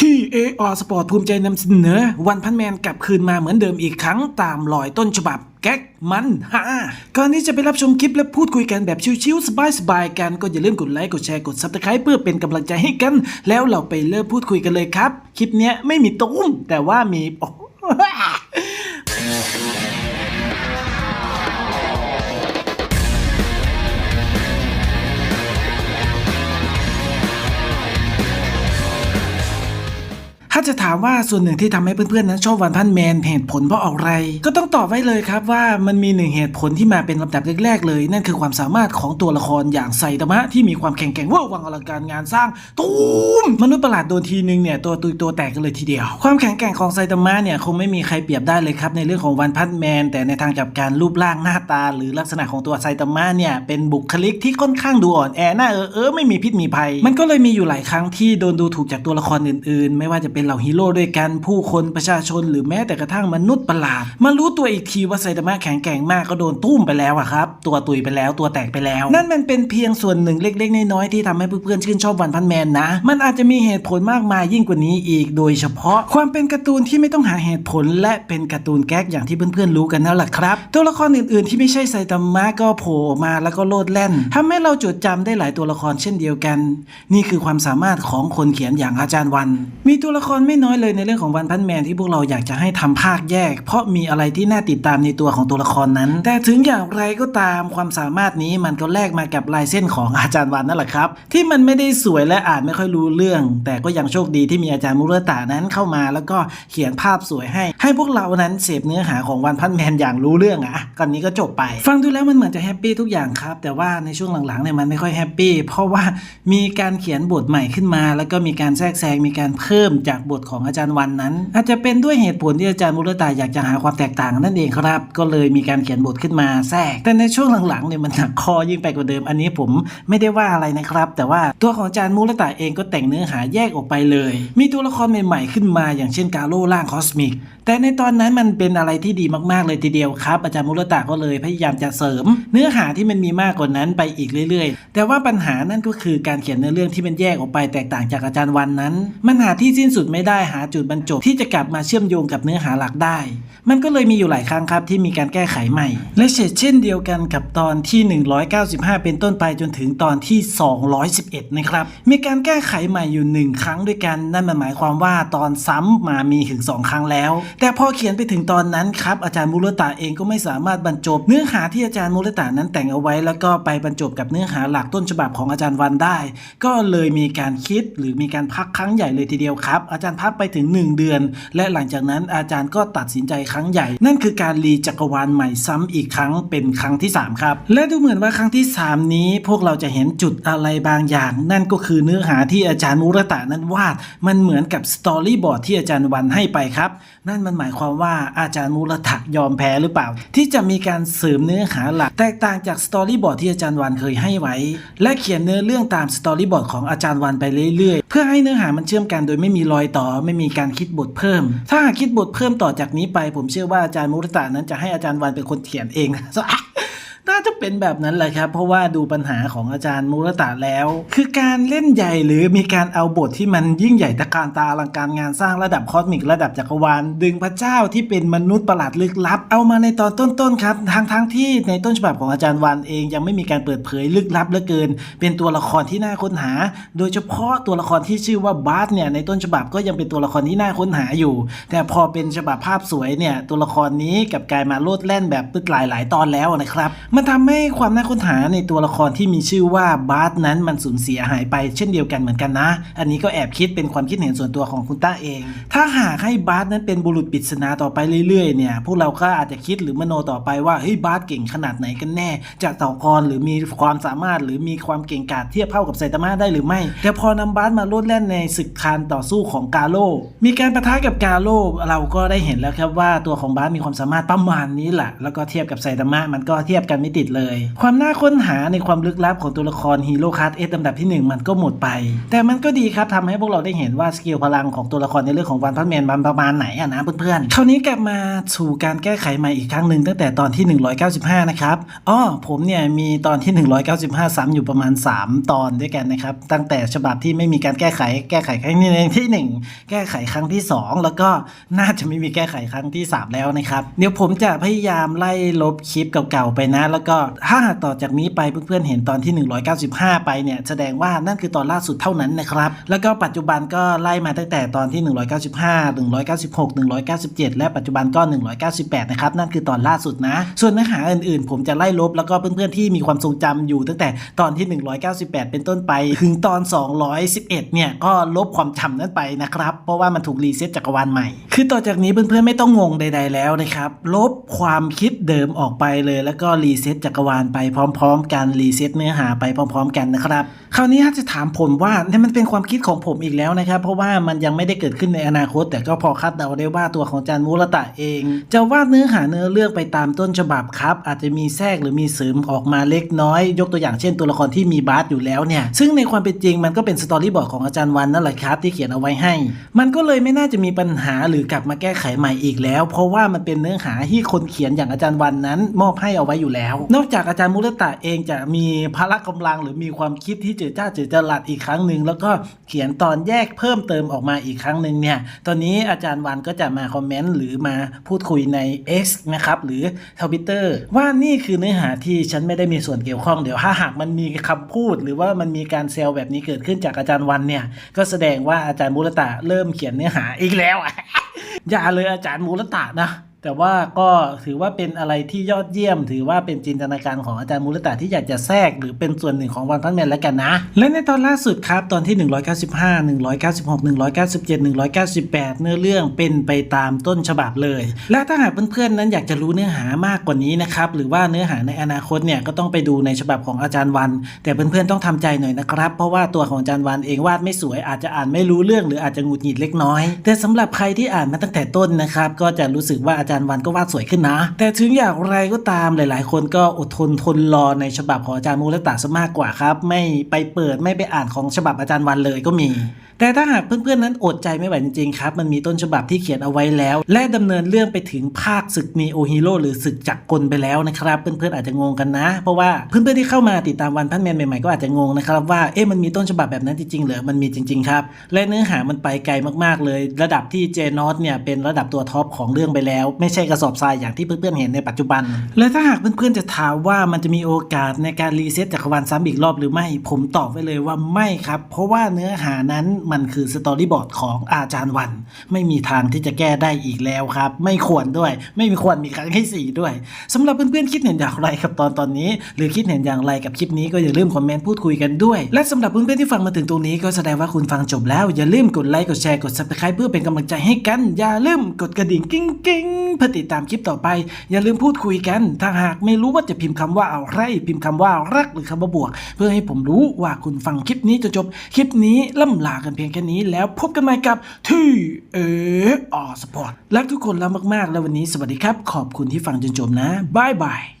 ที่ AR Sport ภูมิใจนำเสนอวันพันแมนกลับคืนมาเหมือนเดิมอีกครั้งตามรอยต้นฉบับแก๊กมันฮ่าก่อนที่จะไปรับชมคลิปและพูดคุยกันแบบชิวๆสบายๆกันก็อย่าลืมกดไลค์กดแชร์กด Subscribe เพื่อเป็นกำลังใจให้กัน แล้วเราไปเริ่มพูดคุยกันเลยครับ คลิปเนี้ยไม่มีตุ้มแต่ว่ามีโอ้ ถ้าจะถามว่าส่วนหนึ่งที่ทำให้เพื่อนๆนั้นชอบวันพันแมนเหตุผลเพราะอะไร ก็ต้องตอบไว้เลยครับว่ามันมีหนึ่งเหตุผลที่มาเป็นลำดับแรกๆเลย นั่นคือความสามารถของตัวละครอย่างไซตามะที่มีความแข็งแกร่งเว่าวังอลังการงานสร้างตูมมนุษย์ประหลาดโดนทีนึงเนี่ยตัวตุยตัวแตกกันเลยทีเดียว ความแข็งแกร่งของไซตามะเนี่ยคงไม่มีใครเปรียบได้เลยครับในเรื่องของวันพันแมนแต่ในทางจับการรูปร่างหน้าตา หรือลักษณะของตัวไซตามะเนี่ยเป็นบุคลิกที่ค่อนข้างดูอ่อนแอหน้าเออเออไม่มีพิษมีภัย มันก็เลยมีอยู่หลายครั้งที่โดนดูถูกจากตัวละครอื่นๆ ไม่ว่าจะเป็นเหล่าฮีโร่ด้วยกันผู้คนประชาชนหรือแม้แต่กระทั่งมนุษย์ประหลาดมารู้ตัวอีกทีว่าไซตามะแข็งแกร่งมากก็โดนตุ้มไปแล้วอะครับตัวตุยไปแล้วตัวแตกไปแล้ว นั่นมันเป็นเพียงส่วนหนึ่งเล็กๆน้อยๆที่ทำให้เพื่อนๆชื่นชอบวันพันแมนนะ มันอาจจะมีเหตุผลมากมายยิ่งกว่านี้อีก โดยเฉพาะความเป็นการ์ตูนที่ไม่ต้องหาเหตุผล และเป็นการ์ตูนแก๊กอย่างที่เพื่อนๆรู้กันนั่นแหละครับ ตัวละครอื่นๆที่ไม่ใช่ไซตามะก็โผล่มาแล้วก็โลดแล่นทำให้เราจดจำได้หลายตัวละครเช่นเดียวกัน นี่คือความสามารถของคนเขียนอย่างอาจารย์วัน มีตัวละครไม่น้อยเลยในเรื่องของวันพันแมนที่พวกเราอยากจะให้ทำภาคแยก เพราะมีอะไรที่น่าติดตามในตัวของตัวละครนั้น แต่ถึงอย่างไรก็ตามความสามารถนี้มันก็แลกมากับลายเส้นของอาจารย์วันนั่นแหละครับ ที่มันไม่ได้สวยและอ่านไม่ค่อยรู้เรื่อง แต่ก็ยังโชคดีที่มีอาจารย์มุรตะนั้นเข้ามา แล้วก็เขียนภาพสวยให้ ให้พวกเรานั้นเสพเนื้อหาของวันพันแมนอย่างรู้เรื่องอะก่อนนี้ก็จบไป ฟังดูแล้วมันเหมือนจะแฮปปี้ทุกอย่างครับ แต่ว่าในช่วงหลังๆเนี่ยมันไม่ค่อยแฮปปี้เพราะว่ามีการเขียนบทใหม่ขึ้นมา แล้วก็มีการแทรกแซงมีการเพิ่มจากบทของอาจารย์วันนั้น อาจจะเป็นด้วยเหตุผลที่อาจารย์มุรตาอยากจะหาความแตกต่างนั่นเองครับ ก็เลยมีการเขียนบทขึ้นมาแทรก แต่ในช่วงหลังๆเนี่ยมันหนักคอยิ่งไปกว่าเดิม อันนี้ผมไม่ได้ว่าอะไรนะครับ แต่ว่าตัวของอาจารย์มุรตาเองก็แต่งเนื้อหาแยกออกไปเลย มีตัวละครใหม่ๆขึ้นมา อย่างเช่นกาโร่ร่างคอสมิกแต่ในตอนนั้นมันเป็นอะไรที่ดีมากๆเลยทีเดียวครับอาจารย์มุรตะก็เลยพยายามจะเสริม เนื้อหาที่มันมีมากกว่านั้นไปอีกเรื่อย ๆ แต่ว่าปัญหานั่นก็คือการเขียนเนื้อเรื่องที่มันแยกออกไปแตกต่างจากอาจารย์วันนั้น มันหาที่สิ้นสุดไม่ได้หาจุดบรรจบที่จะกลับมาเชื่อมโยงกับเนื้อหาหลักได้ มันก็เลยมีอยู่หลายครั้งครับที่มีการแก้ไขใหม่ และเช่นเดียวกันกับตอนที่ 195 เป็นต้นไปจนถึงตอนที่ 211 นะครับ มีการแก้ไขใหม่อยู่หนึ่งครั้งด้วยกัน นั่นหมายความว่าตอนซ้ำมามีถึง 2 ครั้งแล้ว แต่พอเขียนไปถึงตอนนั้นครับอาจารย์มูรตะเองก็ไม่สามารถบรรจบ เนื้อหาที่อาจารย์มูรตะนั้นแต่งเอาไว้ แล้วก็ไปบรรจบกับเนื้อหาหลักต้นฉบับของอาจารย์วันได้ ก็เลยมีการคิดหรือมีการพักครั้งใหญ่เลยทีเดียวครับอาจารย์พักไปถึง 1 เดือน และหลังจากนั้นอาจารย์ก็ตัดสินใจครั้งใหญ่ นั่นคือการรีจักรวาลใหม่ซ้ำอีกครั้งเป็นครั้งที่ 3 ครับ และดูเหมือนว่าครั้งที่ 3 นี้ พวกเราจะเห็นจุดอะไรบางอย่าง นั่นก็คือเนื้อหาที่อาจารย์มูรตะนั้นวาด มันเหมือนกับสตอรี่บอร์ดที่อาจารย์วันให้ไปครับ นั่นมันหมายความว่าอาจารย์มูรตะยอมแพ้หรือเปล่า ที่จะมีการเสริมเนื้อหาหลัก แตกต่างจากสตอรี่บอร์ดที่อาจารย์วันเคยให้ไว้ และเขียนเนื้อเรื่องตามสตอรี่บอร์ดของอาจารย์วันไปเรื่อยๆ เพื่อให้เนื้อหามันเชื่อมกันโดยไม่มีรอยต่อไม่มีการคิดบทเพิ่ม ถ้าหากคิดบทเพิ่มต่อจากนี้ไป ผมเชื่อว่าอาจารย์มุรตานั้นจะให้อาจารย์วันเป็นคนเขียนเองนะ น่าจะเป็นแบบนั้นแหละครับ เพราะว่าดูปัญหาของอาจารย์มูรตะแล้ว คือการเล่นใหญ่หรือมีการเอาบทที่มันยิ่งใหญ่ตะการตาอลังการงานสร้างระดับคอสมิกระดับจักรวาลดึงพระเจ้าที่เป็นมนุษย์ประหลาดลึกลับ เอามาในตอนต้นๆครับทั้งทั้งๆที่ในต้นฉบับของอาจารย์วันเองยังไม่มีการเปิดเผยลึกลับเหลือเกิน เป็นตัวละครที่น่าค้นหา โดยเฉพาะตัวละครที่ชื่อว่าบาร์สเนี่ยในต้นฉบับก็ยังเป็นตัวละครที่น่าค้นหาอยู่ แต่พอเป็นฉบับภาพสวยเนี่ยตัวละครนี้กับกลายมาโลดแล่นแบบตึกหลายหลายๆตอนแล้วนะครับมันทำให้ความน่าค้นหาในตัวละครที่มีชื่อว่าบาร์สนั้นมันสูญเสียหายไปเช่นเดียวกันเหมือนกันนะ อันนี้ก็แอบคิดเป็นความคิดเห็นส่วนตัวของคุณต้าเอง ถ้าหากให้บาร์สนั้นเป็นบุรุษปริศนาต่อไปเรื่อยๆเนี่ยพวกเราก็อาจจะคิดหรือมโนต่อไปว่าเฮ้ยบาร์สเก่งขนาดไหนกันแน่ จากต่ากรหรือมีความสามารถหรือมีความเก่งกาจเทียบเท่ากับไซตามะได้หรือไม่ แต่พอนำบาร์สมาโลดแล่นในศึกคานต่อสู้ของกาโลมีการประทะกับกาโลเราก็ได้เห็นแล้วครับว่าตัวของบาร์สมีความสามารถประมาณนี้แหละแล้วก็เทียบกับไซตามะมันก็เทียบกันไม่ติดเลย ความน่าค้นหาในความลึกลับของตัวละครฮีโร่คัสเอสลำดับที่ 1 มันก็หมดไป แต่มันก็ดีครับทำให้พวกเราได้เห็นว่าสกิลพลังของตัวละครในเรื่องของวันพันแมนมันประมาณไหนอะนะเพื่อนๆคราวนี้กลับมาสู่การแก้ไขใหม่อีกครั้งหนึ่งตั้งแต่ตอนที่ 195 นะครับอ้อผมเนี่ยมีตอนที่ 195 ซ้ำอยู่ประมาณ 3 ตอนด้วยกันนะครับ ตั้งแต่ฉบับที่ไม่มีการแก้ไขแก้ไขครั้งที่ 1 แก้ไขครั้งที่ 2 แล้วก็น่าจะไม่มีแก้ไขครั้งที่ 3 แล้วนะครับ เดี๋ยวผมจะพยายามไล่ลบคลิปเก่าๆไปนะแล้วก็ถ้าต่อจากนี้ไปเพื่อนๆเห็นตอนที่ 195 ไปเนี่ยแสดงว่านั่นคือตอนล่าสุดเท่านั้นนะครับ แล้วก็ปัจจุบันก็ไล่มาตั้งแต่ตอนที่ 195 196 197 และปัจจุบันก็ 198 นะครับ นั่นคือตอนล่าสุดนะ ส่วนเนื้อหาอื่นๆ ผมจะไล่ลบแล้วก็เพื่อนๆที่มีความทรงจำอยู่ตั้งแต่ตอนที่ 198 เป็นต้นไป ถึงตอน 211 เนี่ยก็ลบความจำนั้นไปนะครับ เพราะว่ามันถูกรีเซ็ตจักรวาลใหม่ คือต่อจากนี้เพื่อนๆไม่ต้องงงใด ๆแล้วนะครับ ลบความคิดเดิมออกไปเลยแล้วก็รีีเซ็ตจักรวาลไปพร้อม ๆ กันรีเซ็ตเนื้อหาไปพร้อม ๆ กันนะครับ คราวนี้ถ้าจะถามผมว่าเนี่ยมันเป็นความคิดของผมอีกแล้วนะครับ เพราะว่ามันยังไม่ได้เกิดขึ้นในอนาคต แต่ก็พอคาดเดาได้ว่าตัวของจานมูรตะเอง จะวาดเนื้อหาเนื้อเรื่องไปตามต้นฉบับครับ อาจจะมีแทรกหรือมีเสริมออกมาเล็กน้อย ยกตัวอย่างเช่นตัวละครที่มีบาร์สอยู่แล้วเนี่ย ซึ่งในความเป็นจริงมันก็เป็นสตอรี่บอร์ดของอาจารย์วันนั่นแหละครับที่เขียนเอาไว้ให้ มันก็เลยไม่น่าจะมีปัญหาหรือกลับมาแก้ไขใหม่อีกแล้ว เพราะว่ามันเป็นเนื้อหาที่คนเขียนอย่างอาจารย์วันนั้น มอบให้เอาไว้อยู่แล้ว นอกจากอาจารย์มุรตะเองจะมีพละกำลังหรือมีความคิดที่เจือจ้าเจือจรัสอีกครั้งหนึ่งแล้วก็เขียนตอนแยกเพิ่มเติมออกมาอีกครั้งหนึ่งเนี่ยตอนนี้อาจารย์วันก็จะมาคอมเมนต์หรือมาพูดคุยใน X นะครับหรือทวิตเตอร์ว่านี่คือเนื้อหาที่ฉันไม่ได้มีส่วนเกี่ยวข้องเดี๋ยวถ้าหากมันมีคำพูด หรือว่ามันมีการเซลแบบนี้เกิดขึ้นจากอาจารย์วันเนี่ยก็แสดงว่าอาจารย์มุรตะเริ่มเขียนเนื้อหาอีกแล้วอย่าเลยอาจารย์มูรตะนะ แต่ว่าก็ถือว่าเป็นอะไรที่ยอดเยี่ยม ถือว่าเป็นจินตนาการของอาจารย์มูรตะที่อยากจะแทรกหรือเป็นส่วนหนึ่งของวันพันแมนแล้วกันนะ และในตอนล่าสุดครับ ตอนที่ 195 196 197 198 เนื้อเรื่องเป็นไปตามต้นฉบับเลย และถ้าหากเพื่อนๆนั้นอยากจะรู้เนื้อหามากกว่านี้นะครับหรือว่าเนื้อหาในอนาคตเนี่ยก็ต้องไปดูในฉบับของอาจารย์วัน แต่เพื่อนๆต้องทำใจหน่อยนะครับ เพราะว่าตัวของอาจารย์วันเองวาดไม่สวยอาจจะอ่านไม่รู้เรื่องหรืออาจจะหงุดหงิดเล็กน้อย แต่สำหรับใครที่อ่านมาตั้งแต่ต้นนะครับก็จะรู้สึกว่าอาจารย์รย์วันก็วาดสวยขึ้นนะ แต่ถึงอย่างไรก็ตามหลาย ๆ คนก็อดทนทนรอในฉบับของอาจารย์มูลตาซะมากกว่าครับ ไม่ไปเปิดไม่ไปอ่านของฉบับอาจารย์วันเลยก็มี แต่ถ้าหากเพื่อนๆนั้นอดใจไม่ไหวจริงๆครับ มันมีต้นฉบับที่เขียนเอาไว้แล้ว และดำเนินเรื่องไปถึงภาคศึกนีโอฮีโร่หรือศึกจักรกลไปแล้วนะครับ เพื่อนๆอาจจะงงกันนะ เพราะว่าเพื่อนๆที่เข้ามาติดตามวันพันแมนใหม่ๆก็อาจจะงงนะครับว่าเอ๊ะมันมีต้นฉบับแบบนั้นจริงๆเหรอมันมีจริงๆครับและเนื้อหามันไปไกลมากๆเลย ระดับที่เจนอสเนี่ยเป็นระดับตัวท็อปของเรื่องไปแล้ว ไม่ใช่กระสอบทรายอย่างที่เพื่อนๆเห็นในปัจจุบัน และถ้าหากเพื่อนๆจะถามว่ามันจะมีโอกาสในการรีเซ็ตจักรวาลซ้ำอีกรอบหรือไม่ผมตอบไว้เลยว่าไม่ครับ เพราะว่าเนื้อหานั้นมันคือสตอรี่บอร์ดของอาจารย์วัน ไม่มีทางที่จะแก้ได้อีกแล้วครับ ไม่ควรด้วย ไม่มีควรมีครั้งที่สี่ด้วยสำหรับเพื่อนๆคิดเห็นอย่างไรกับตอนตอนนี้ หรือคิดเห็นอย่างไรกับคลิปนี้ก็อย่าลืมคอมเมนต์พูดคุยกันด้วย และสำหรับเพื่อนๆที่ฟังมาถึงตรงนี้ก็แสดงว่าคุณฟังจบแล้วอย่าลืมกดไลค์กดแชร์กด subscribe เพื่อเป็นกำลังใจให้กัน อย่าลืมกดกระดิ่งกิ้งกิ้งเพื่อติดตามคลิปต่อไป อย่าลืมพูดคุยกัน ถ้าหากไม่รู้ว่าจะพิมพ์คำว่าอะไรพิมพ์คำว่ารักหรือคำว่าบวก เพื่อให้ผมรู้ว่าคุณฟังคลิปนี้จนจบคลิปนี้ล่ำลากันเพียงแค่นี้แล้วพบกันใหม่กับที่เอออสปอร์ตรักทุกคนแล้วมากๆ แล้ววันนี้สวัสดีครับ ขอบคุณที่ฟังจนจบนะบายบาย